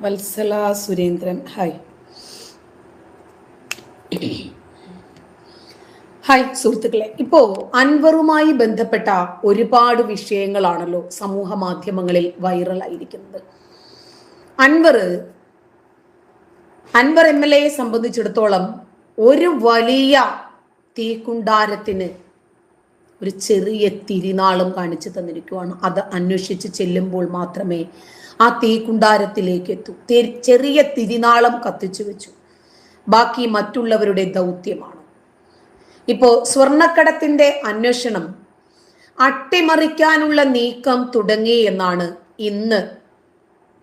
Vatsala Surendran. Hi hi സുഹൃത്തുക്കളെ. ഇപ്പോ അൻവറുമായി ബന്ധപ്പെട്ട ഒരുപാട് വിഷയങ്ങളാണല്ലോ സമൂഹ മാധ്യമങ്ങളിൽ വൈറലായിരിക്കുന്നത്. അൻവർ അൻവർ എം എൽ എയെ സംബന്ധിച്ചിടത്തോളം ഒരു വലിയ തീക്കുണ്ടാരത്തിന് ഒരു ചെറിയ തിരിനാളും കാണിച്ചു തന്നിരിക്കുവാണ്. അത് അന്വേഷിച്ച് ചെല്ലുമ്പോൾ മാത്രമേ ആ തീക്കുണ്ടാരത്തിലേക്ക് എത്തൂ. ചെറിയ തിരിനാളം കത്തിച്ചു വെച്ചു. ബാക്കി മറ്റുള്ളവരുടെ ദൗത്യമാണ്. ഇപ്പോ സ്വർണക്കടത്തിന്റെ അന്വേഷണം അട്ടിമറിക്കാനുള്ള നീക്കം തുടങ്ങി എന്നാണ് ഇന്ന്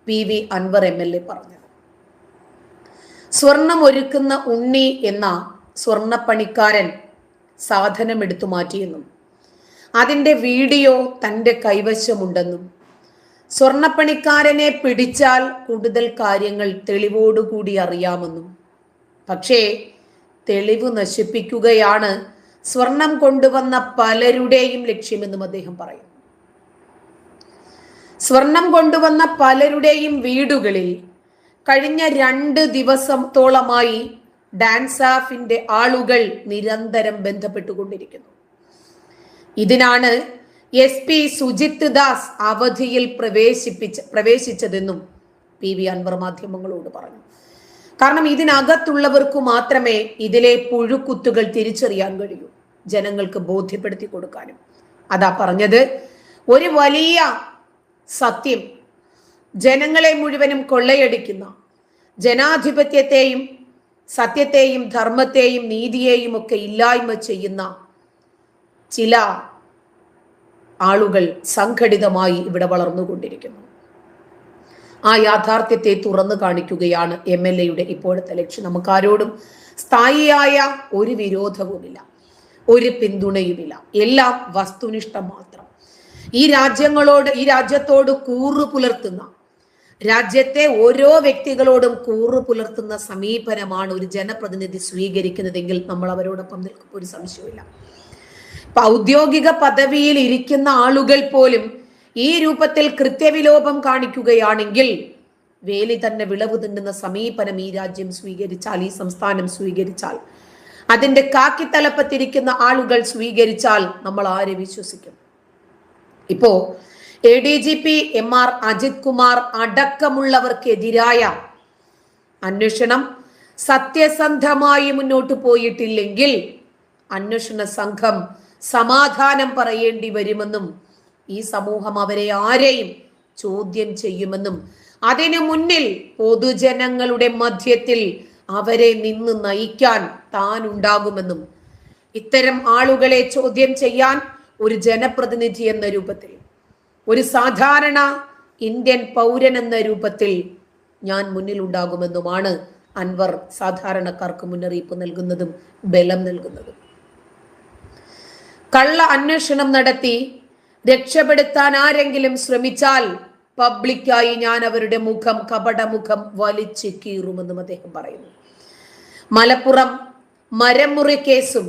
P V Anwar M L A പറഞ്ഞത്. സ്വർണം ഒരുക്കുന്ന ഉണ്ണി എന്ന സ്വർണപ്പണിക്കാരൻ സാധനം എടുത്തു മാറ്റിയെന്നും അതിന്റെ വീഡിയോ തന്റെ കൈവശമുണ്ടെന്നും. സ്വർണപ്പണിക്കാരനെ പിടിച്ചാൽ കൂടുതൽ കാര്യങ്ങൾ തെളിവോടുകൂടി അറിയാമെന്നും. പക്ഷേ തെളിവ് നശിപ്പിക്കുകയാണ് സ്വർണം കൊണ്ടുവന്ന പലരുടെയും ലക്ഷ്യമെന്നും അദ്ദേഹം പറയുന്നു. സ്വർണം കൊണ്ടുവന്ന പലരുടെയും വീടുകളിൽ കഴിഞ്ഞ രണ്ട് ദിവസത്തോളമായി ഡാൻസാഫിന്റെ ആളുകൾ നിരന്തരം ബന്ധപ്പെട്ടുകൊണ്ടിരിക്കുന്നു. ഇതിനാണ് എസ് പി സുജിത് ദാസ് അവധിയിൽ പ്രവേശിപ്പിച്ച് പ്രവേശിച്ചതെന്നും പി വി അൻവർ മാധ്യമങ്ങളോട് പറഞ്ഞു. കാരണം ഇതിനകത്തുള്ളവർക്ക് മാത്രമേ ഇതിലെ പുഴുക്കുത്തുകൾ തിരിച്ചറിയാൻ കഴിയൂ ജനങ്ങൾക്ക് ബോധ്യപ്പെടുത്തി കൊടുക്കാനും. അതാ പറഞ്ഞത് ഒരു വലിയ സത്യം ജനങ്ങളെ മുഴുവനും കൊള്ളയടിക്കുന്ന ജനാധിപത്യത്തെയും സത്യത്തെയും ധർമ്മത്തെയും നീതിയെയും ഒക്കെ ഇല്ലായ്മ ചെയ്യുന്ന ചില ആളുകൾ സംഘടിതമായി ഇവിടെ വളർന്നുകൊണ്ടിരിക്കുന്നു. ആ യാഥാർത്ഥ്യത്തെ തുറന്നു കാണിക്കുകയാണ് എം എൽ എയുടെ ഇപ്പോഴത്തെ ലക്ഷ്യം. നമുക്കാരോടും സ്ഥായിയായ ഒരു വിരോധവുമില്ല ഒരു പിന്തുണയുമില്ല. എല്ലാം വസ്തുനിഷ്ഠം മാത്രം. ഈ രാജ്യങ്ങളോട് ഈ രാജ്യത്തോട് കൂറു പുലർത്തുന്ന രാജ്യത്തെ ഓരോ വ്യക്തികളോടും കൂറു പുലർത്തുന്ന സമീപനമാണ് ഒരു ജനപ്രതിനിധി സ്വീകരിക്കുന്നതെങ്കിൽ നമ്മൾ അവരോടൊപ്പം നിൽക്കും. ഒരു സംശയമില്ല ഇപ്പൊ ഔദ്യോഗിക പദവിയിൽ ഇരിക്കുന്ന ആളുകൾ പോലും ഈ രൂപത്തിൽ കൃത്യവിലോപം കാണിക്കുകയാണെങ്കിൽ വേലി തന്നെ വിളവ് തിന്നുന്ന സമീപനം ഈ രാജ്യം സ്വീകരിച്ചാൽ ഈ സംസ്ഥാനം സ്വീകരിച്ചാൽ അതിന്റെ കാക്കിത്തലപ്പത്തിരിക്കുന്ന ആളുകൾ സ്വീകരിച്ചാൽ നമ്മൾ ആരെ വിശ്വസിക്കും? ഇപ്പോ A D G P M R Ajith Kumar അടക്കമുള്ളവർക്കെതിരായ അന്വേഷണം സത്യസന്ധമായി മുന്നോട്ട് പോയിട്ടില്ലെങ്കിൽ അന്വേഷണ സംഘം സമാധാനം പറയേണ്ടി വരുമെന്നും ഈ സമൂഹം അവരെ ആരെയും ചോദ്യം ചെയ്യുമെന്നും അതിനു മുന്നിൽ പൊതുജനങ്ങളുടെ മധ്യത്തിൽ അവരെ നിന്ന് നയിക്കാൻ താൻ ഉണ്ടാകുമെന്നും ഇത്തരം ആളുകളെ ചോദ്യം ചെയ്യാൻ ഒരു ജനപ്രതിനിധി എന്ന രൂപത്തിൽ ഒരു സാധാരണ ഇന്ത്യൻ പൗരൻ എന്ന രൂപത്തിൽ ഞാൻ മുന്നിൽ ഉണ്ടാകുമെന്നുമാണ് അൻവർ സാധാരണക്കാർക്ക് മുന്നറിയിപ്പ് നൽകുന്നതും ബലം നൽകുന്നതും. കള്ള അന്വേഷണം നടത്തി. രക്ഷപ്പെടുത്താൻ ആരെങ്കിലും ശ്രമിച്ചാൽ പബ്ലിക്കായി ഞാൻ അവരുടെ മുഖം കപടമുഖം വലിച്ച് കീറുമെന്നും അദ്ദേഹം പറയുന്നു. മലപ്പുറം മരമുറി കേസും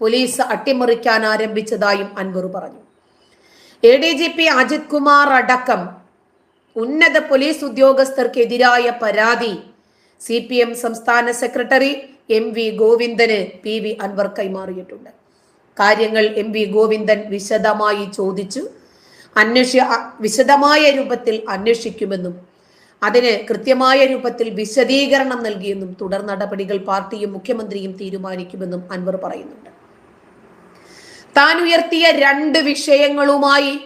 പോലീസ് അട്ടിമറിക്കാൻ ആരംഭിച്ചതായും അൻവർ പറഞ്ഞു. A D G P Ajith Kumar അടക്കം ഉന്നത പോലീസ് ഉദ്യോഗസ്ഥർക്കെതിരായ പരാതി സി പി എം സംസ്ഥാന സെക്രട്ടറി എം വി ഗോവിന്ദന് പി വി അൻവർ കൈമാറിയിട്ടുണ്ട്. കാര്യങ്ങൾ എം വി ഗോവിന്ദൻ വിശദമായി ചോദിച്ചു. അന്വേഷ വിശദമായ രൂപത്തിൽ അന്വേഷിക്കുമെന്നും അതിന് കൃത്യമായ രൂപത്തിൽ വിശദീകരണം നൽകിയെന്നും തുടർ നടപടികൾ പാർട്ടിയും മുഖ്യമന്ത്രിയും തീരുമാനിക്കുമെന്നും അൻവർ പറയുന്നുണ്ട്. താൻ ഉയർത്തിയ രണ്ട് വിഷയങ്ങളുമായി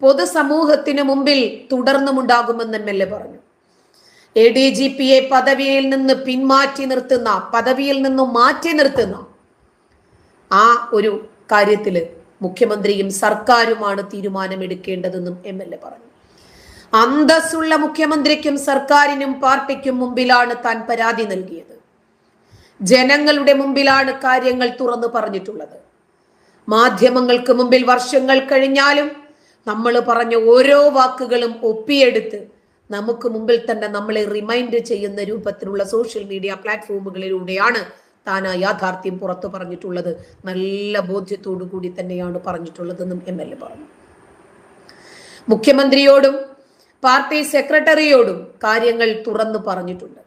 പൊതുസമൂഹത്തിന് മുമ്പിൽ തുടർന്നും ഉണ്ടാകുമെന്ന് എം എൽ എ പറഞ്ഞു. എ ഡി ജി പിയെ പദവിയിൽ നിന്ന് പിന്മാറ്റി നിർത്തുന്ന പദവിയിൽ നിന്നും മാറ്റി നിർത്തുന്ന ആ ഒരു കാര്യത്തിൽ മുഖ്യമന്ത്രിയും സർക്കാരുമാണ് തീരുമാനമെടുക്കേണ്ടതെന്നും എം എൽ എ പറഞ്ഞു. അന്തസ്സുള്ള മുഖ്യമന്ത്രിക്കും സർക്കാരിനും പാർട്ടിക്കും മുമ്പിലാണ് താൻ പരാതി നൽകിയത്. ജനങ്ങളുടെ മുമ്പിലാണ് കാര്യങ്ങൾ തുറന്നു പറഞ്ഞിട്ടുള്ളത്. മാധ്യമങ്ങൾക്ക് മുമ്പിൽ വർഷങ്ങൾ കഴിഞ്ഞാലും നമ്മൾ പറഞ്ഞ ഓരോ വാക്കുകളും ഒപ്പിയെടുത്ത് നമുക്ക് മുമ്പിൽ തന്നെ നമ്മളെ റിമൈൻഡ് ചെയ്യുന്ന രൂപത്തിലുള്ള സോഷ്യൽ മീഡിയ പ്ലാറ്റ്ഫോമുകളിലൂടെയാണ് താൻ ആ യാഥാർത്ഥ്യം പുറത്തു പറഞ്ഞിട്ടുള്ളത് നല്ല ബോധ്യത്തോടു കൂടി തന്നെയാണ് പറഞ്ഞിട്ടുള്ളതെന്നും എം എൽ എ പറഞ്ഞു. മുഖ്യമന്ത്രിയോടും പാർട്ടി സെക്രട്ടറിയോടും കാര്യങ്ങൾ തുറന്നു പറഞ്ഞിട്ടുണ്ട്.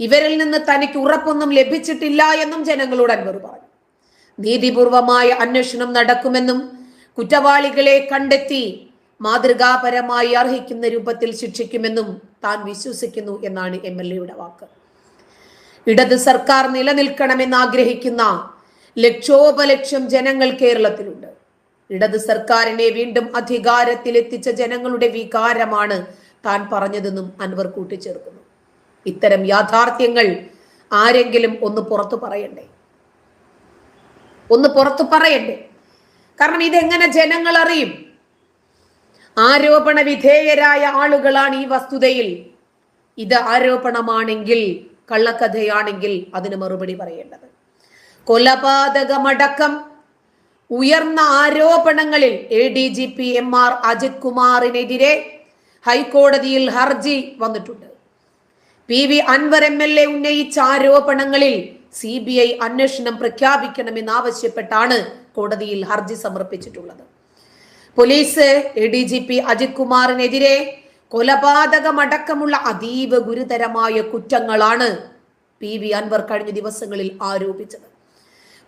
ഇവരിൽ നിന്ന് തനിക്ക് ഉറപ്പൊന്നും ലഭിച്ചിട്ടില്ല എന്നും ജനങ്ങളോട് അൻവർ പറഞ്ഞു. നീതിപൂർവമായ അന്വേഷണം നടക്കുമെന്നും കുറ്റവാളികളെ കണ്ടെത്തി മാതൃകാപരമായി അർഹിക്കുന്ന രൂപത്തിൽ ശിക്ഷിക്കുമെന്നും താൻ വിശ്വസിക്കുന്നു എന്നാണ് എം എൽ എയുടെ വാക്ക്. ഇടത് സർക്കാർ നിലനിൽക്കണമെന്ന് ആഗ്രഹിക്കുന്ന ലക്ഷോപലക്ഷം ജനങ്ങൾ കേരളത്തിലുണ്ട്. ഇടത് സർക്കാരിനെ വീണ്ടും അധികാരത്തിൽ അധികാരത്തിലെത്തിച്ച ജനങ്ങളുടെ വികാരമാണ് താൻ പറഞ്ഞതെന്നും അൻവർ കൂട്ടിച്ചേർക്കുന്നു. ഇത്തരം യാഥാർത്ഥ്യങ്ങൾ ആരെങ്കിലും ഒന്ന് പുറത്തു പറയണ്ടേ? ഒന്ന് പുറത്തു പറയണ്ടേ? കാരണം ഇതെങ്ങനെ ജനങ്ങൾ അറിയും? ആരോപണ വിധേയരായ ആളുകളാണ് ഈ വസ്തുതയിൽ. ഇത് ആരോപണമാണെങ്കിൽ കള്ളക്കഥയാണെങ്കിൽ അതിന് മറുപടി പറയേണ്ടത്. കൊലപാതകമടക്കം ഉയർന്ന ആരോപണങ്ങളിൽ A D G P M R Ajith കുമാറിനെതിരെ ഹൈക്കോടതിയിൽ ഹർജി വന്നിട്ടുണ്ട്. P V Anwar M L A ഉന്നയിച്ച ആരോപണങ്ങളിൽ സി ബി ഐ അന്വേഷണം പ്രഖ്യാപിക്കണമെന്നാവശ്യപ്പെട്ടാണ് കോടതിയിൽ ഹർജി സമർപ്പിച്ചിട്ടുള്ളത്. Police A D G P Ajith കുമാറിനെതിരെ കൊലപാതകമടക്കമുള്ള അതീവ ഗുരുതരമായ കുറ്റങ്ങളാണ് പി വി അൻവർ കഴിഞ്ഞ ദിവസങ്ങളിൽ ആരോപിച്ചത്.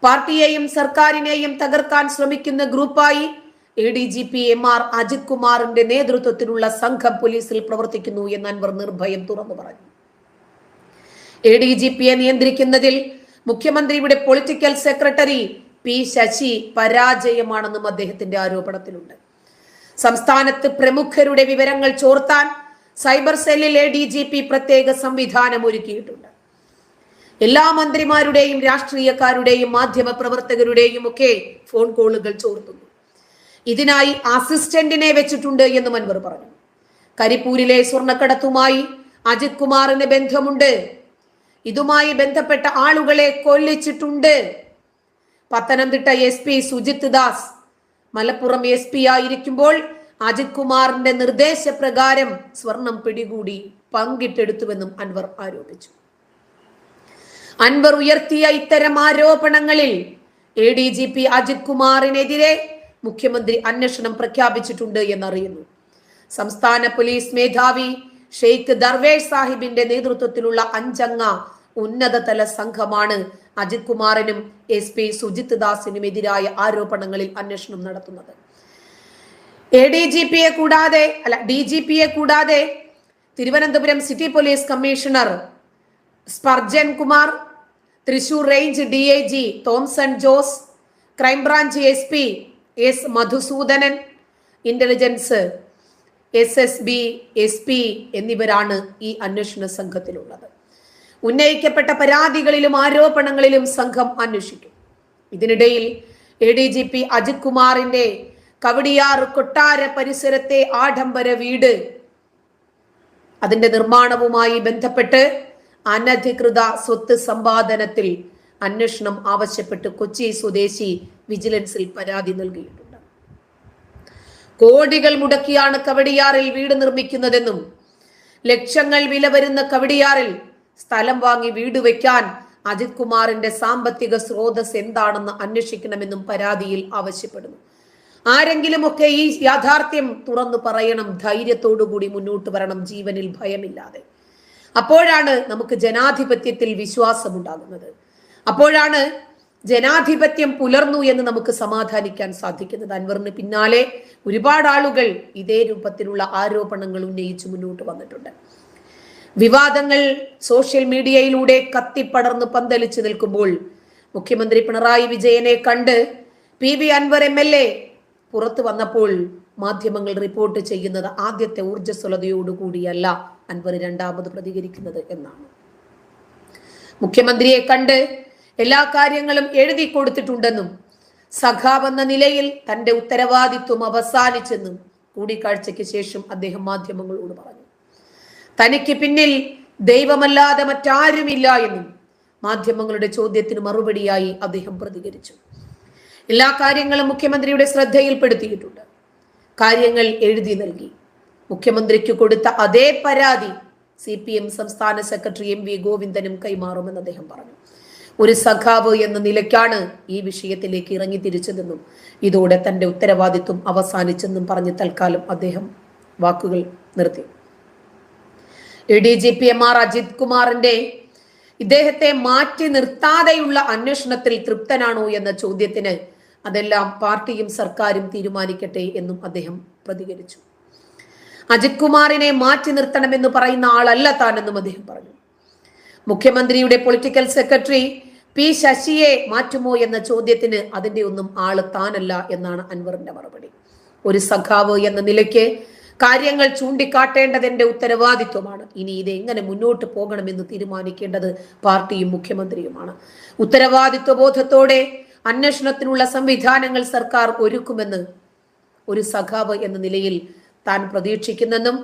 പാർട്ടിയെയും സർക്കാരിനെയും തകർക്കാൻ ശ്രമിക്കുന്ന ഗ്രൂപ്പായി A D G P M R Ajith കുമാറിന്റെ നേതൃത്വത്തിലുള്ള സംഘം പോലീസിൽ പ്രവർത്തിക്കുന്നു എന്ന് അൻവർ നിർഭയം തുറന്നു പറഞ്ഞു. എ ഡി ജി പിയെ നിയന്ത്രിക്കുന്നതിൽ മുഖ്യമന്ത്രിയുടെ പൊളിറ്റിക്കൽ സെക്രട്ടറി പി ശശി പരാജയമാണെന്നും അദ്ദേഹത്തിന്റെ ആരോപണത്തിലുണ്ട്. സംസ്ഥാനത്ത് പ്രമുഖരുടെ വിവരങ്ങൾ ചോർത്താൻ സൈബർ സെല്ലിലെ ഡി ജി പി പ്രത്യേക സംവിധാനം ഒരുക്കിയിട്ടുണ്ട്. എല്ലാ മന്ത്രിമാരുടെയും രാഷ്ട്രീയക്കാരുടെയും മാധ്യമ പ്രവർത്തകരുടെയും ഒക്കെ ഫോൺ കോളുകൾ ചോർത്തുന്നു. ഇതിനായി അസിസ്റ്റന്റിനെ വെച്ചിട്ടുണ്ട് എന്ന് അൻവർ പറഞ്ഞു. കരിപ്പൂരിലെ സ്വർണക്കടത്തുമായി അജിത് കുമാറിന് ബന്ധമുണ്ട്. ഇതുമായി ബന്ധപ്പെട്ട ആളുകളെ കൊല്ലിച്ചിട്ടുണ്ട്. Pathanamthitta S P Sujith Das Malappuram S P ആയിരിക്കുമ്പോൾ അജിത് കുമാറിന്റെ നിർദ്ദേശപ്രകാരം സ്വർണം പിടികൂടി പങ്കിട്ടെടുത്തുവെന്നും അൻവർ ആരോപിച്ചു. അൻവർ ഉയർത്തിയ ഇത്തരം ആരോപണങ്ങളിൽ A D G P Ajith കുമാറിനെതിരെ മുഖ്യമന്ത്രി അന്വേഷണം പ്രഖ്യാപിച്ചിട്ടുണ്ട് എന്നറിയുന്നു. സംസ്ഥാന പോലീസ് മേധാവി ഷെയ്ഖ് ദർവേഷ് സാഹിബിന്റെ നേതൃത്വത്തിലുള്ള അഞ്ചംഗ ഉന്നതതല സംഘമാണ് അജിത് കുമാറിനും എസ് പി സുജിത് ദാസിനും എതിരായ ആരോപണങ്ങളിൽ അന്വേഷണം നടത്തുന്നത്. എ ഡി ജി പിയെ കൂടാതെ അല്ല ഡി ജി പിയെ കൂടാതെ Thiruvananthapuram city police commissioner Sparjan Kumar Thrissur range D I G Thomson Jose crime branch S P S Madhusoodanan intelligence S S B S P എന്നിവരാണ് ഈ അന്വേഷണ സംഘത്തിലുള്ളത്. ഉന്നയിക്കപ്പെട്ട പരാതികളിലും ആരോപണങ്ങളിലും സംഘം അന്വേഷിക്കും. ഇതിനിടയിൽ A D G P Ajith കുമാറിന്റെ കവടിയാർ കൊട്ടാര പരിസരത്തെ ആഡംബര വീട് അതിന്റെ നിർമ്മാണവുമായി ബന്ധപ്പെട്ട് അനധികൃത സ്വത്ത് സമ്പാദനത്തിൽ അന്വേഷണം ആവശ്യപ്പെട്ട് കൊച്ചി സ്വദേശി വിജിലൻസിൽ പരാതി നൽകിയിട്ടുണ്ട്. കോടികൾ മുടക്കിയാണ് കവടിയാറിൽ വീട് നിർമ്മിക്കുന്നതെന്നും ലക്ഷങ്ങൾ വില വരുന്ന കവടിയാറിൽ സ്ഥലം വാങ്ങി വീട് വെക്കാൻ അജിത് കുമാറിന്റെ സാമ്പത്തിക സ്രോതസ് എന്താണെന്ന് അന്വേഷിക്കണമെന്നും പരാതിയിൽ ആവശ്യപ്പെടുന്നു. ആരെങ്കിലും ഒക്കെ ഈ യാഥാർത്ഥ്യം തുറന്നു പറയണം ധൈര്യത്തോടുകൂടി മുന്നോട്ട് വരണം ജീവനിൽ ഭയമില്ലാതെ. അപ്പോഴാണ് നമുക്ക് ജനാധിപത്യത്തിൽ വിശ്വാസം ഉണ്ടാകുന്നത് അപ്പോഴാണ് ജനാധിപത്യം പുലർന്നു എന്ന് നമുക്ക് സമാധാനിക്കാൻ സാധിക്കുന്നത്. അൻവറിന് പിന്നാലെ ഒരുപാട് ആളുകൾ ഇതേ രൂപത്തിലുള്ള ആരോപണങ്ങൾ ഉന്നയിച്ച് മുന്നോട്ട് വന്നിട്ടുണ്ട്. വിവാദങ്ങൾ സോഷ്യൽ മീഡിയയിലൂടെ കത്തിപ്പടർന്ന് പന്തലിച്ചു നിൽക്കുമ്പോൾ മുഖ്യമന്ത്രി പിണറായി വിജയനെ കണ്ട് P V Anwar M L A പുറത്തു വന്നപ്പോൾ മാധ്യമങ്ങൾ റിപ്പോർട്ട് ചെയ്യുന്നത് ആദ്യത്തെ ഊർജസ്വലതയോടുകൂടിയല്ല അൻവർ രണ്ടാമത് പ്രതികരിക്കുന്നത് എന്നാണ്. മുഖ്യമന്ത്രിയെ കണ്ട് എല്ലാ കാര്യങ്ങളും എഴുതി കൊടുത്തിട്ടുണ്ടെന്നും സഖാവെന്ന നിലയിൽ തന്റെ ഉത്തരവാദിത്വം അവസാനിച്ചെന്നും കൂടിക്കാഴ്ചയ്ക്ക് ശേഷം അദ്ദേഹം മാധ്യമങ്ങളോട് പറഞ്ഞു. തനിക്ക് പിന്നിൽ ദൈവമല്ലാതെ മറ്റാരുമില്ല എന്നും മാധ്യമങ്ങളുടെ ചോദ്യത്തിന് മറുപടിയായി അദ്ദേഹം പ്രതികരിച്ചു. എല്ലാ കാര്യങ്ങളും മുഖ്യമന്ത്രിയുടെ ശ്രദ്ധയിൽപ്പെടുത്തിയിട്ടുണ്ട്. കാര്യങ്ങൾ എഴുതി നൽകി. മുഖ്യമന്ത്രിക്ക് കൊടുത്ത അതേ പരാതി സി പി എം സംസ്ഥാന സെക്രട്ടറി എം വി ഗോവിന്ദനും കൈമാറുമെന്ന് അദ്ദേഹം പറഞ്ഞു. ഒരു സഖാവ് എന്ന നിലയ്ക്കാണ് ഈ വിഷയത്തിലേക്ക് ഇറങ്ങി തിരിച്ചതെന്നും ഇതോടെ തന്റെ ഉത്തരവാദിത്വം അവസാനിച്ചെന്നും പറഞ്ഞ് തൽക്കാലം അദ്ദേഹം വാക്കുകൾ നിർത്തി. A D G P M R Ajith കുമാറിന്റെ ഇദ്ദേഹത്തെ മാറ്റി നിർത്താതെയുള്ള അന്വേഷണത്തിൽ തൃപ്തനാണോ എന്ന ചോദ്യത്തിന് അതെല്ലാം പാർട്ടിയും സർക്കാരും തീരുമാനിക്കട്ടെ എന്നും അദ്ദേഹം പ്രതികരിച്ചു. അജിത് കുമാറിനെ മാറ്റി നിർത്തണമെന്ന് പറയുന്ന ആളല്ല താനെന്നും അദ്ദേഹം പറഞ്ഞു. മുഖ്യമന്ത്രിയുടെ പൊളിറ്റിക്കൽ സെക്രട്ടറി പി ശശിയെ മാറ്റുമോ എന്ന ചോദ്യത്തിന് അതിന്റെ ഒന്നും ആൾ താനല്ല എന്നാണ് അൻവറിന്റെ മറുപടി. ഒരു സഖാവ് എന്ന നിലയ്ക്ക് കാര്യങ്ങൾ ചൂണ്ടിക്കാട്ടേണ്ടത് എന്റെ ഉത്തരവാദിത്വമാണ്. ഇനി ഇത് എങ്ങനെ മുന്നോട്ട് പോകണമെന്ന് തീരുമാനിക്കേണ്ടത് പാർട്ടിയും മുഖ്യമന്ത്രിയുമാണ്. ഉത്തരവാദിത്വ ബോധത്തോടെ അന്വേഷണത്തിനുള്ള സംവിധാനങ്ങൾ സർക്കാർ ഒരുക്കുമെന്ന് ഒരു സഖാവ് എന്ന നിലയിൽ താൻ പ്രതീക്ഷിക്കുന്നെന്നും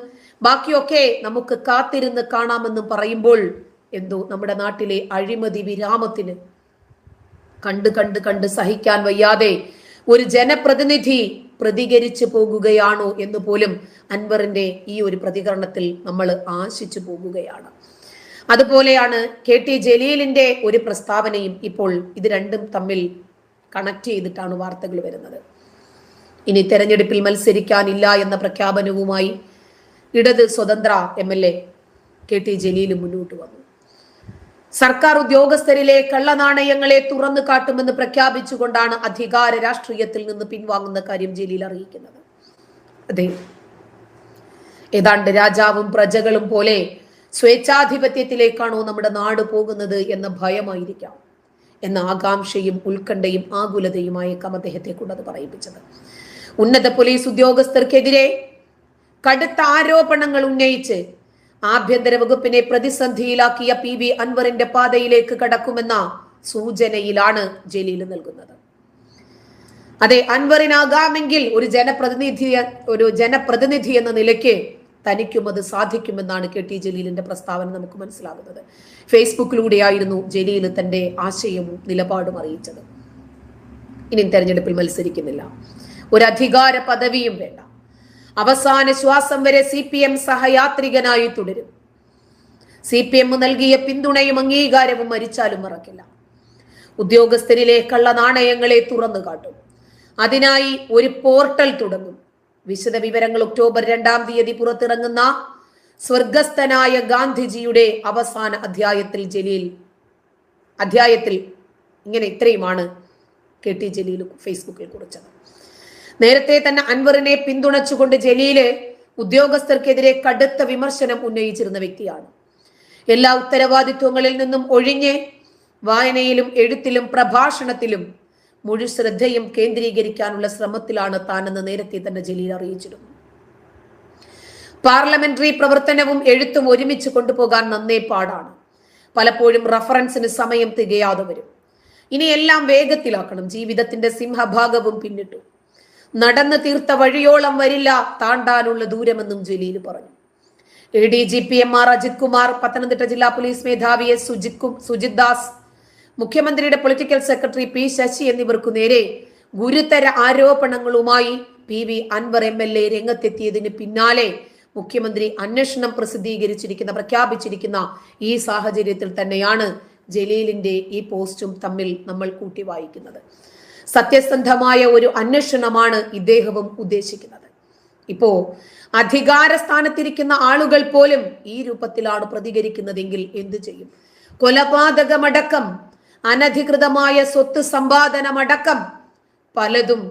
ബാക്കിയൊക്കെ നമുക്ക് കാത്തിരുന്ന് കാണാമെന്നും പറയുമ്പോൾ എന്തോ നമ്മുടെ നാട്ടിലെ അഴിമതി വിരാമത്തിന് കണ്ട് കണ്ട് കണ്ട് സഹിക്കാൻ വയ്യാതെ ഒരു ജനപ്രതിനിധി പ്രതികരിച്ചു പോകുകയാണോ എന്ന് പോലും അൻവറിന്റെ ഈ ഒരു പ്രതികരണത്തിൽ നമ്മൾ ആശിച്ചു പോകുകയാണ്. അതുപോലെയാണ് കെ ടി ജലീലിന്റെ ഒരു പ്രസ്താവനയും ഇപ്പോൾ ഇത് രണ്ടും തമ്മിൽ കണക്ട് ചെയ്തിട്ടാണ് വാർത്തകൾ വരുന്നത്. ഇനി തെരഞ്ഞെടുപ്പിൽ മത്സരിക്കാനില്ല എന്ന പ്രഖ്യാപനവുമായി ഇടത് സ്വതന്ത്ര M L A K T Jaleel മുന്നോട്ട് വന്നു. സർക്കാർ ഉദ്യോഗസ്ഥരിലെ കള്ളനാണയങ്ങളെ തുറന്നു കാട്ടുമെന്ന് പ്രഖ്യാപിച്ചുകൊണ്ടാണ് അധികാര രാഷ്ട്രീയത്തിൽ നിന്ന് പിൻവാങ്ങുന്ന കാര്യം ജലീൽ അറിയിക്കുന്നത്. അതെ. ഏതാണ്ട് രാജാവും പ്രജകളും പോലെ സ്വേച്ഛാധിപത്യത്തിലേക്കാണോ നമ്മുടെ നാട് പോകുന്നത് എന്ന ഭയമായിരിക്കാം. എന്ന ആകാംക്ഷയും ഉത്കണ്ഠയും ആകുലതയുമായേക്കാം അദ്ദേഹത്തെ കൊണ്ടത് പറയിപ്പിച്ചത്. ഉന്നത പോലീസ് ഉദ്യോഗസ്ഥർക്കെതിരെ കടുത്ത ആരോപണങ്ങൾ ഉന്നയിച്ച് ആഭ്യന്തര വകുപ്പിനെ പ്രതിസന്ധിയിലാക്കിയ പി വി അൻവറിന്റെ പാതയിലേക്ക് കടക്കുമെന്ന സൂചനയിലാണ് ജലീൽ നൽകുന്നത്. അതെ അൻവറിനാകാമെങ്കിൽ ഒരു ജനപ്രതിനിധി ഒരു ജനപ്രതിനിധി എന്ന നിലയ്ക്ക് തനിക്കും അത് സാധിക്കുമെന്നാണ് കെ ടി ജലീലിന്റെ പ്രസ്താവന നമുക്ക് മനസ്സിലാകുന്നത്. ഫേസ്ബുക്കിലൂടെയായിരുന്നു ജലീൽ തന്റെ ആശയവും നിലപാടും അറിയിച്ചത്. ഇനി തെരഞ്ഞെടുപ്പിൽ മത്സരിക്കുന്നില്ല. ഒരു അധികാര പദവിയും വേണ്ട. അവസാന ശ്വാസം വരെ സി പി എം സഹയാത്രികനായി തുടരും. സി പി എം നൽകിയ പിന്തുണയും അംഗീകാരവും മരിച്ചാലും മറക്കില്ല. ഉദ്യോഗസ്ഥരിലേക്കുള്ള കള്ള നാണയങ്ങളെ തുറന്നു കാട്ടും. അതിനായി ഒരു പോർട്ടൽ തുടങ്ങും. വിശദ വിവരങ്ങൾ ഒക്ടോബർ രണ്ടാം തീയതി പുറത്തിറങ്ങുന്ന സ്വർഗസ്ഥനായ ഗാന്ധിജിയുടെ അവസാന അധ്യായത്തിൽ ജലീൽ അധ്യായത്തിൽ ഇങ്ങനെ ഇത്രയുമാണ് കെ ടി ജലീൽ ഫേസ്ബുക്കിൽ കുറിച്ചത്. നേരത്തെ തന്നെ അൻവറിനെ പിന്തുണച്ചുകൊണ്ട് ജലീൽ ഉദ്യോഗസ്ഥർക്കെതിരെ കടുത്ത വിമർശനം ഉന്നയിച്ചിരുന്ന വ്യക്തിയാണ്. എല്ലാ ഉത്തരവാദിത്വങ്ങളിൽ നിന്നും ഒഴിഞ്ഞ് വായനയിലും എഴുത്തിലും പ്രഭാഷണത്തിലും മുഴു ശ്രദ്ധയും കേന്ദ്രീകരിക്കാനുള്ള ശ്രമത്തിലാണ് താനെന്ന് നേരത്തെ തന്നെ ജലീൽ അറിയിച്ചിരുന്നു. പാർലമെന്ററി പ്രവർത്തനവും എഴുത്തും ഒരുമിച്ച് കൊണ്ടുപോകാൻ നന്നേ പാടാണ്. പലപ്പോഴും റഫറൻസിന് സമയം തികയാതെ വരും. ഇനിയെല്ലാം വേഗത്തിലാക്കണം. ജീവിതത്തിന്റെ സിംഹഭാഗവും പിന്നിട്ടു. നടന്നു തീർത്ത വഴിയോളം വരില്ല താണ്ടാനുള്ള ദൂരമെന്നും ജലീൽ പറഞ്ഞു. A D G P M R Ajith Kumar Pathanamthitta ജില്ലാ പോലീസ് മേധാവി എസ് സുജിത് സുജിത് ദാസ് മുഖ്യമന്ത്രിയുടെ പൊളിറ്റിക്കൽ സെക്രട്ടറി പി ശശി എന്നിവർക്കു നേരെ ഗുരുതര ആരോപണങ്ങളുമായി P V Anwar M L A രംഗത്തെത്തിയതിന് പിന്നാലെ മുഖ്യമന്ത്രി അന്വേഷണം പ്രസിദ്ധീകരിച്ചിരിക്കുന്ന പ്രഖ്യാപിച്ചിരിക്കുന്ന ഈ സാഹചര്യത്തിൽ തന്നെയാണ് ജലീലിന്റെ ഈ പോസ്റ്റും തമ്മിൽ നമ്മൾ കൂട്ടി വായിക്കുന്നത് സത്യസന്ധമായ ഒരു അന്വേഷണമാണ് ഇദ്ദേഹവും ഉദ്ദേശിക്കുന്നത്. ഇപ്പോ അധികാര സ്ഥാനത്തിരിക്കുന്ന ആളുകൾ പോലും ഈ രൂപത്തിലാണ് പ്രതികരിക്കുന്നതെങ്കിൽ എന്തു ചെയ്യും? കൊലപാതകമടക്കം അനധികൃതമായ സ്വത്ത് സമ്പാദനമടക്കം പലതും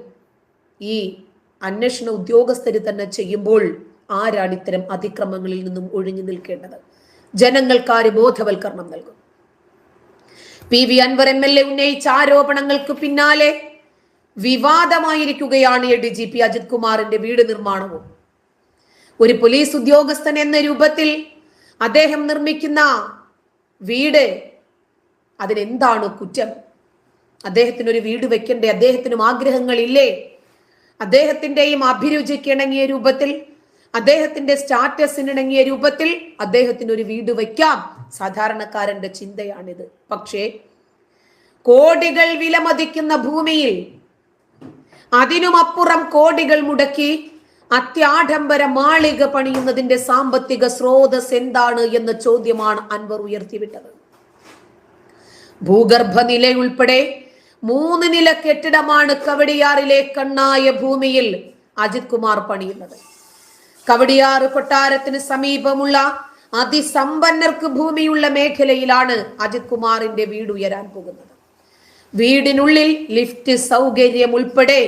ഈ അന്വേഷണ ഉദ്യോഗസ്ഥർ തന്നെ ചെയ്യുമ്പോൾ ആരാണ് ഇത്തരം അതിക്രമങ്ങളിൽ നിന്നും ഒഴിഞ്ഞു നിൽക്കേണ്ടത്? ജനങ്ങൾക്കാര് ബോധവൽക്കരണം നൽകും? P V Anwar M L A ഉന്നയിച്ച ആരോപണങ്ങൾക്ക് പിന്നാലെ വിവാദമായിരിക്കുകയാണ് A D G P Ajith കുമാറിന്റെ വീട് നിർമ്മാണവും. ഒരു പോലീസ് ഉദ്യോഗസ്ഥൻ എന്ന രൂപത്തിൽ അദ്ദേഹം നിർമ്മിക്കുന്ന വീട് അതിനെന്താണ് കുറ്റം? അദ്ദേഹത്തിന് ഒരു വീട് വെക്കണ്ടേ? അദ്ദേഹത്തിനും ആഗ്രഹങ്ങളില്ലേ? അദ്ദേഹത്തിന്റെയും അഭിരുചിക്കിണങ്ങിയ രൂപത്തിൽ അദ്ദേഹത്തിന്റെ സ്റ്റാറ്റസിനിണങ്ങിയ രൂപത്തിൽ അദ്ദേഹത്തിന് ഒരു വീട് വയ്ക്കാം സാധാരണക്കാരന്റെ ചിന്തയാണിത്. പക്ഷേ കോടികൾ വിലമതിക്കുന്ന ഭൂമിയിൽ അതിനുമപ്പുറം കോടികൾ മുടക്കി അത്യാഡംബര മാളിക പണിയുന്നതിന്റെ സാമ്പത്തിക സ്രോതസ് എന്താണ് എന്ന ചോദ്യമാണ് അൻവർ ഉയർത്തിവിട്ടത്. ഭൂഗർഭ നിലയുൾപ്പെടെ മൂന്ന് നില കെട്ടിടമാണ് കവടിയാറിലെ കണ്ണായ ഭൂമിയിൽ അജിത് കുമാർ പണിയുന്നത്. കവടിയാറ് കൊട്ടാരത്തിന് സമീപമുള്ള അതിസമ്പന്നർക്ക് ഭൂമിയുള്ള മേഖലയിലാണ് അജിത് കുമാറിന്റെ വീട് ഉയരാൻ പോകുന്നത്. വീടിനുള്ളിൽ ലിഫ്റ്റ് സൗകര്യം ഉൾപ്പെടെ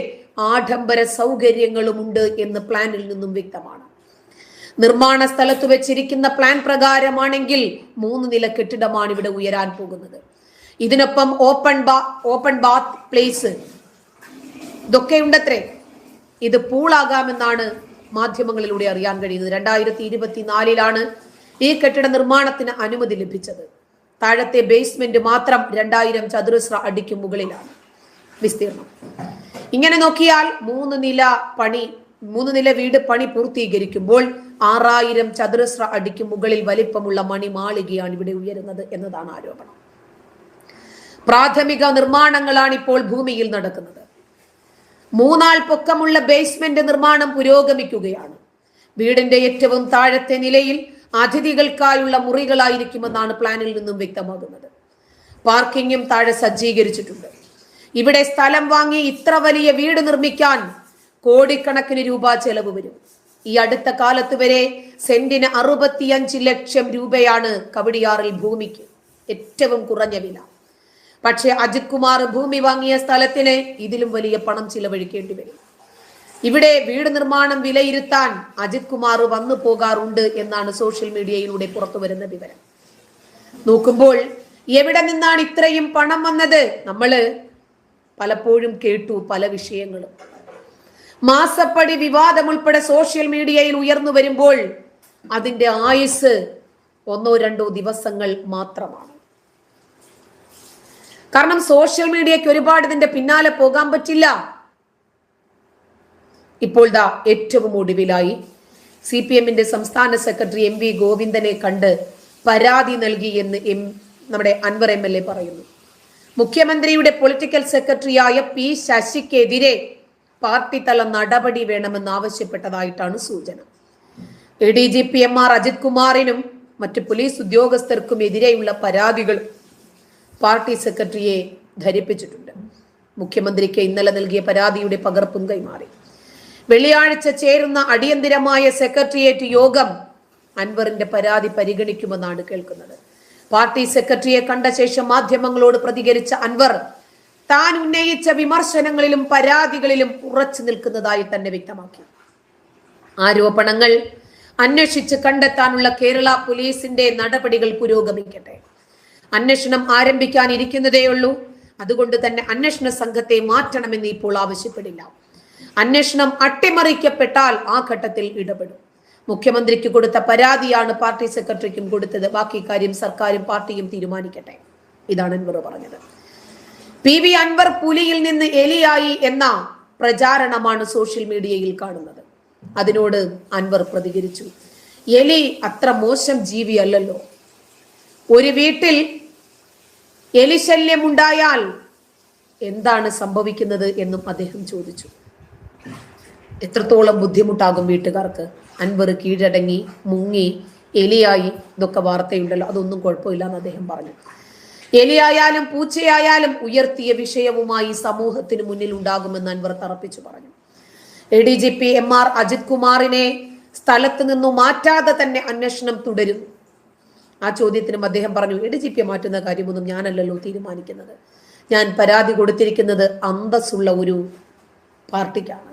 ആഡംബര സൗകര്യങ്ങളുമുണ്ട് എന്ന് പ്ലാനിൽ നിന്നും വ്യക്തമാണ്. നിർമ്മാണ സ്ഥലത്ത് വെച്ചിരിക്കുന്ന പ്ലാൻ പ്രകാരമാണെങ്കിൽ മൂന്ന് നില കെട്ടിടമാണ് ഇവിടെ ഉയരാൻ പോകുന്നത്. ഇതിനൊപ്പം ഓപ്പൺ ബാ ഓപ്പൺ ബാത്ത് പ്ലേസ് ഇതൊക്കെ ഉണ്ടത്രേ ഇത് പൂളാകാമെന്നാണ് മാധ്യമങ്ങളിലൂടെ അറിയാൻ കഴിയുന്നത്. രണ്ടായിരത്തി ഇരുപത്തിനാലിലാണ് ഈ കെട്ടിട നിർമ്മാണത്തിന് അനുമതി ലഭിച്ചത്. താഴത്തെ ബേസ്മെന്റ് മാത്രം രണ്ടായിരം ചതുരശ്ര അടിക്ക് മുകളിലാണ്. വിസ്തീർണം ഇങ്ങനെ നോക്കിയാൽ മൂന്ന് നില പണി മൂന്ന് നില വീട് പണി പൂർത്തീകരിക്കുമ്പോൾ ആറായിരം ചതുരശ്ര അടിക്ക് മുകളിൽ വലിപ്പമുള്ള മണിമാളികയാണ് ഇവിടെ ഉയരുന്നത് എന്നതാണ് ആരോപണം. പ്രാഥമിക നിർമ്മാണങ്ങളാണ് ഇപ്പോൾ ഭൂമിയിൽ നടക്കുന്നത്. മൂന്നാൾ പൊക്കമുള്ള ബേസ്മെന്റ് നിർമ്മാണം പുരോഗമിക്കുകയാണ്. വീടിന്റെ ഏറ്റവും താഴത്തെ നിലയിൽ അതിഥികൾക്കായുള്ള മുറികളായിരിക്കുമെന്നാണ് പ്ലാനിൽ നിന്നും വ്യക്തമാകുന്നത്. പാർക്കിങ്ങും താഴെ സജ്ജീകരിച്ചിട്ടുണ്ട്. ഇവിടെ സ്ഥലം വാങ്ങി ഇത്ര വലിയ വീട് നിർമ്മിക്കാൻ കോടിക്കണക്കിന് രൂപ ചെലവ് വരും. ഈ അടുത്ത കാലത്ത് വരെ സെന്റിന് അറുപത്തിയഞ്ച് ലക്ഷം രൂപയാണ് കവടിയാറിൽ ഭൂമിക്ക് ഏറ്റവും കുറഞ്ഞ വില. പക്ഷേ അജിത് കുമാർ ഭൂമി വാങ്ങിയ സ്ഥലത്തിന് ഇതിലും വലിയ പണം ചിലവഴിക്കേണ്ടി വരും. ഇവിടെ വീട് നിർമ്മാണം വിലയിരുത്താൻ അജിത് കുമാർ വന്നു പോകാറുണ്ട് എന്നാണ് സോഷ്യൽ മീഡിയയിലൂടെ പുറത്തു വരുന്ന വിവരം. നോക്കുമ്പോൾ എവിടെ നിന്നാണ് ഇത്രയും പണം വന്നത്? നമ്മൾ പലപ്പോഴും കേട്ടു പല വിഷയങ്ങളും. മാസപ്പടി വിവാദം ഉൾപ്പെടെ സോഷ്യൽ മീഡിയയിൽ ഉയർന്നു വരുമ്പോൾ അതിന്റെ ആയുസ് ഒന്നോ രണ്ടോ ദിവസങ്ങൾ മാത്രമാണ്. കാരണം സോഷ്യൽ മീഡിയയ്ക്ക് ഒരുപാട് ഇതിന്റെ പിന്നാലെ പോകാൻ പറ്റില്ല. ഇപ്പോൾ ദാ ഏറ്റവും ഒടുവിലായി. സി പി എമ്മിന്റെ സംസ്ഥാന സെക്രട്ടറി എം വി ഗോവിന്ദനെ കണ്ട് പരാതി നൽകി എന്ന് എം നമ്മുടെ അൻവർ എം എൽ എ പറയുന്നു. മുഖ്യമന്ത്രിയുടെ പൊളിറ്റിക്കൽ സെക്രട്ടറിയായ പി ശശിക്കെതിരെ പാർട്ടി തല നടപടി വേണമെന്ന് ആവശ്യപ്പെട്ടതായിട്ടാണ് സൂചന. A D G P M R Ajith കുമാറിനും മറ്റ് പോലീസ് ഉദ്യോഗസ്ഥർക്കും എതിരെയുള്ള പരാതികൾ പാർട്ടി സെക്രട്ടറിയെ ധരിപ്പിച്ചിട്ടുണ്ട്. മുഖ്യമന്ത്രിക്ക് ഇന്നലെ നൽകിയ പരാതിയുടെ പകർപ്പും കൈമാറി. വെള്ളിയാഴ്ച ചേരുന്ന അടിയന്തിരമായ സെക്രട്ടേറിയറ്റ് യോഗം അൻവറിന്റെ പരാതി പരിഗണിക്കുമെന്നാണ് കേൾക്കുന്നത്. പാർട്ടി സെക്രട്ടറിയെ കണ്ട ശേഷം മാധ്യമങ്ങളോട് പ്രതികരിച്ച അൻവർ താൻ ഉന്നയിച്ച വിമർശനങ്ങളിലും പരാതികളിലും ഉറച്ചു നിൽക്കുന്നതായി തന്നെ വ്യക്തമാക്കി. ആരോപണങ്ങൾ അന്വേഷിച്ച് കണ്ടെത്താനുള്ള കേരള പോലീസിന്റെ നടപടികൾ പുരോഗമിക്കട്ടെ. അന്വേഷണം ആരംഭിക്കാനിരിക്കുന്നതേയുള്ളൂ. അതുകൊണ്ട് തന്നെ അന്വേഷണ സംഘത്തെ മാറ്റണമെന്ന് ഇപ്പോൾ ആവശ്യപ്പെടില്ല. അന്വേഷണം അട്ടിമറിക്കപ്പെട്ടാൽ ആ ഘട്ടത്തിൽ ഇടപെടും. മുഖ്യമന്ത്രിക്ക് കൊടുത്ത പരാതിയാണ് പാർട്ടി സെക്രട്ടറിക്കും കൊടുത്തത്. ബാക്കി കാര്യം സർക്കാരും പാർട്ടിയും തീരുമാനിക്കട്ടെ. ഇതാണ് അൻവർ പറഞ്ഞത്. പി വി അൻവർ പുലിയിൽ നിന്ന് എലിയായി എന്ന പ്രചാരണമാണ് സോഷ്യൽ മീഡിയയിൽ കാണുന്നത്. അതിനോട് അൻവർ പ്രതികരിച്ചു. എലി അത്ര മോശം ജീവിയല്ലല്ലോ ഒരു വീട്ടിൽ എലിശല്യമുണ്ടായാൽ എന്താണ് സംഭവിക്കുന്നത് എന്നും അദ്ദേഹം ചോദിച്ചു. എത്രത്തോളം ബുദ്ധിമുട്ടാകും വീട്ടുകാർക്ക്? അൻവർ കീഴടങ്ങി മുങ്ങി എലിയായി ഇതൊക്കെ വാർത്തയുണ്ടല്ലോ. അതൊന്നും കുഴപ്പമില്ല എന്ന് അദ്ദേഹം പറഞ്ഞു. എലിയായാലും പൂച്ചയായാലും ഉയർത്തിയ വിഷയവുമായി സമൂഹത്തിന് മുന്നിൽ ഉണ്ടാകുമെന്ന് അൻവർ തറപ്പിച്ചു പറഞ്ഞു. A D G P M R Ajith കുമാറിനെ സ്ഥലത്ത് നിന്നും മാറ്റാതെ തന്നെ അന്വേഷണം തുടരുന്നു. ആ ചോദ്യത്തിനും അദ്ദേഹം പറഞ്ഞു എ ഡി ജി പിയെ മാറ്റുന്ന കാര്യമൊന്നും ഞാനല്ലല്ലോ തീരുമാനിക്കുന്നത്. ഞാൻ പരാതി കൊടുത്തിരിക്കുന്നത് അന്തസ്സുള്ള ഒരു പാർട്ടിക്കാണ്.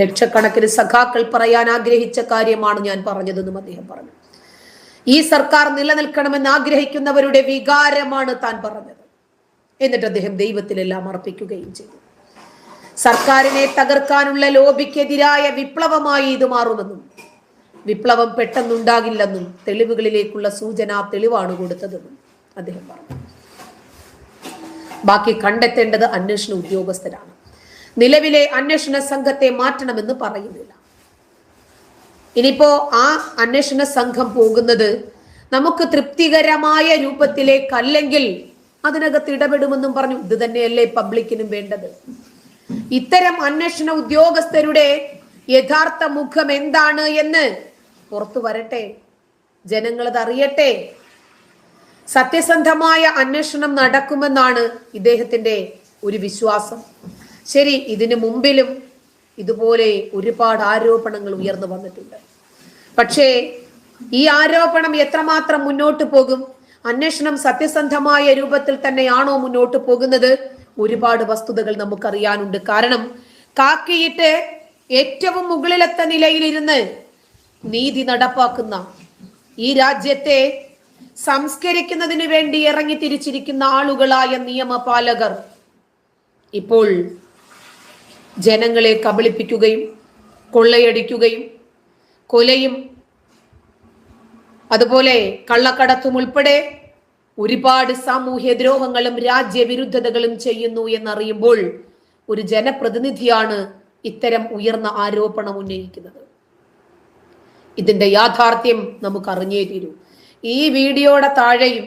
ലക്ഷക്കണക്കിന് സഖാക്കൾ പറയാൻ ആഗ്രഹിച്ച കാര്യമാണ് ഞാൻ പറഞ്ഞതെന്നും അദ്ദേഹം പറഞ്ഞു. ഈ സർക്കാർ നിലനിൽക്കണമെന്ന് ആഗ്രഹിക്കുന്നവരുടെ വികാരമാണ് താൻ പറഞ്ഞത്. എന്നിട്ട് അദ്ദേഹം ദൈവത്തിലെല്ലാം അർപ്പിക്കുകയും ചെയ്തു. സർക്കാരിനെ തകർക്കാനുള്ള ലോബിക്കെതിരായ വിപ്ലവമായി ഇത് മാറുമെന്നും വിപ്ലവം പെട്ടെന്നുണ്ടാകില്ലെന്നും തെളിവുകളിലേക്കുള്ള സൂചന തെളിവാണ് കൊടുത്തതെന്നും അദ്ദേഹം പറഞ്ഞു. ബാക്കി കണ്ടെത്തേണ്ടത് അന്വേഷണ ഉദ്യോഗസ്ഥരാണ്. നിലവിലെ അന്വേഷണ സംഘത്തെ മാറ്റണമെന്ന് പറയുന്നില്ല. ഇനിയിപ്പോ ആ അന്വേഷണ സംഘം പോകുന്നത് നമുക്ക് തൃപ്തികരമായ രൂപത്തിലേക്കല്ലെങ്കിൽ അതിനകത്ത് ഇടപെടുമെന്നും പറഞ്ഞു. ഇത് തന്നെയല്ലേ പബ്ലിക്കിനും വേണ്ടത്. ഇത്തരം അന്വേഷണ ഉദ്യോഗസ്ഥരുടെ യഥാർത്ഥ മുഖം എന്താണ് എന്ന് പുറത്തു വരട്ടെ. ജനങ്ങളത് അറിയട്ടെ. സത്യസന്ധമായ അന്വേഷണം നടക്കുമെന്നാണ് ഇദ്ദേഹത്തിന്റെ ഒരു വിശ്വാസം. ശരി ഇതിനു മുമ്പിലും ഇതുപോലെ ഒരുപാട് ആരോപണങ്ങൾ ഉയർന്നു വന്നിട്ടുണ്ട്. പക്ഷേ ഈ ആരോപണം എത്രമാത്രം മുന്നോട്ട് പോകും? അന്വേഷണം സത്യസന്ധമായ രൂപത്തിൽ തന്നെയാണോ മുന്നോട്ട് പോകുന്നത്? ഒരുപാട് വസ്തുതകൾ നമുക്കറിയാനുണ്ട്. കാരണം കാക്കിയിട്ട് ഏറ്റവും മുകളിലത്തെ നിലയിലിരുന്ന് നീതി നടപ്പാക്കുന്ന ഈ രാജ്യത്തെ സംസ്കരിക്കുന്നതിന് വേണ്ടി ഇറങ്ങി തിരിച്ചിരിക്കുന്ന ആളുകളായ നിയമപാലകർ ഇപ്പോൾ ജനങ്ങളെ കബളിപ്പിക്കുകയും കൊള്ളയടിക്കുകയും കൊലയും. അതുപോലെ കള്ളക്കടത്തും ഉൾപ്പെടെ ഒരുപാട് സാമൂഹ്യ ദ്രോഹങ്ങളും രാജ്യവിരുദ്ധതകളും ചെയ്യുന്നു എന്നറിയുമ്പോൾ ഒരു ജനപ്രതിനിധിയാണ് ഇത്തരം ഉയർന്ന ആരോപണം ഉന്നയിക്കുന്നത്. ഇതിന്റെ യാഥാർത്ഥ്യം നമുക്ക് അറിഞ്ഞേ തീരൂ. ഈ വീഡിയോയുടെ താഴെയും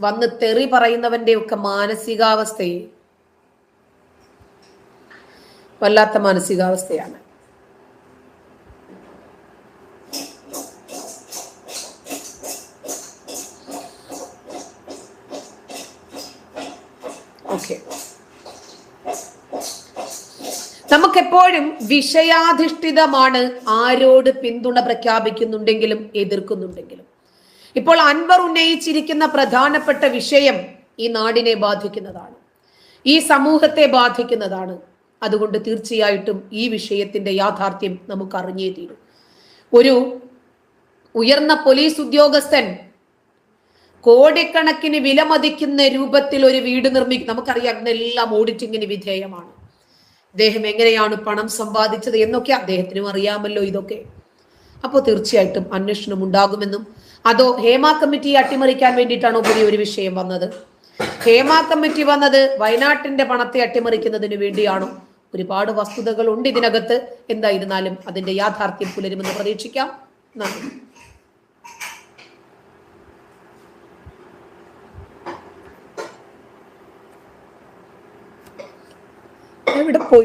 വന്ന് തെറി പറയുന്നവന്റെ ഒക്കെ മാനസികാവസ്ഥയെ വല്ലാത്ത മാനസികാവസ്ഥയാണ്. ഓക്കെ നമുക്കെപ്പോഴും വിഷയാധിഷ്ഠിതമാണ് ആരോട് പിന്തുണ പ്രഖ്യാപിക്കുന്നുണ്ടെങ്കിലും എതിർക്കുന്നുണ്ടെങ്കിലും. ഇപ്പോൾ അൻവർ ഉന്നയിച്ചിരിക്കുന്ന പ്രധാനപ്പെട്ട വിഷയം ഈ നാടിനെ ബാധിക്കുന്നതാണ്. ഈ സമൂഹത്തെ ബാധിക്കുന്നതാണ്. അതുകൊണ്ട് തീർച്ചയായിട്ടും ഈ വിഷയത്തിന്റെ യാഥാർത്ഥ്യം നമുക്ക് അറിഞ്ഞേ തീരും. ഒരു ഉയർന്ന പോലീസ് ഉദ്യോഗസ്ഥൻ കോടിക്കണക്കിന് വിലമതിക്കുന്ന രൂപത്തിൽ ഒരു വീട് നിർമ്മിക്കും നമുക്കറിയാം ഇന്നെല്ലാം ഓഡിറ്റിങ്ങിന് വിധേയമാണ്. അദ്ദേഹം എങ്ങനെയാണ് പണം സമ്പാദിച്ചത് എന്നൊക്കെ അദ്ദേഹത്തിനും അറിയാമല്ലോ ഇതൊക്കെ. അപ്പോൾ തീർച്ചയായിട്ടും അന്വേഷണം ഉണ്ടാകുമെന്നും അതോ ഹേമ കമ്മിറ്റിയെ അട്ടിമറിക്കാൻ വേണ്ടിയിട്ടാണോ പുതിയ ഒരു വിഷയം വന്നത്? ഹേമ കമ്മിറ്റി വന്നത് വയനാട്ടിന്റെ പണത്തെ അട്ടിമറിക്കുന്നതിന് വേണ്ടിയാണോ? ഒരുപാട് വസ്തുതകൾ ഉണ്ട് ഇതിനകത്ത്. എന്തായിരുന്നാലും അതിന്റെ യാഥാർത്ഥ്യം പുലരുമെന്ന് പ്രതീക്ഷിക്കാം. നന്ദി. എവിടെ പോയി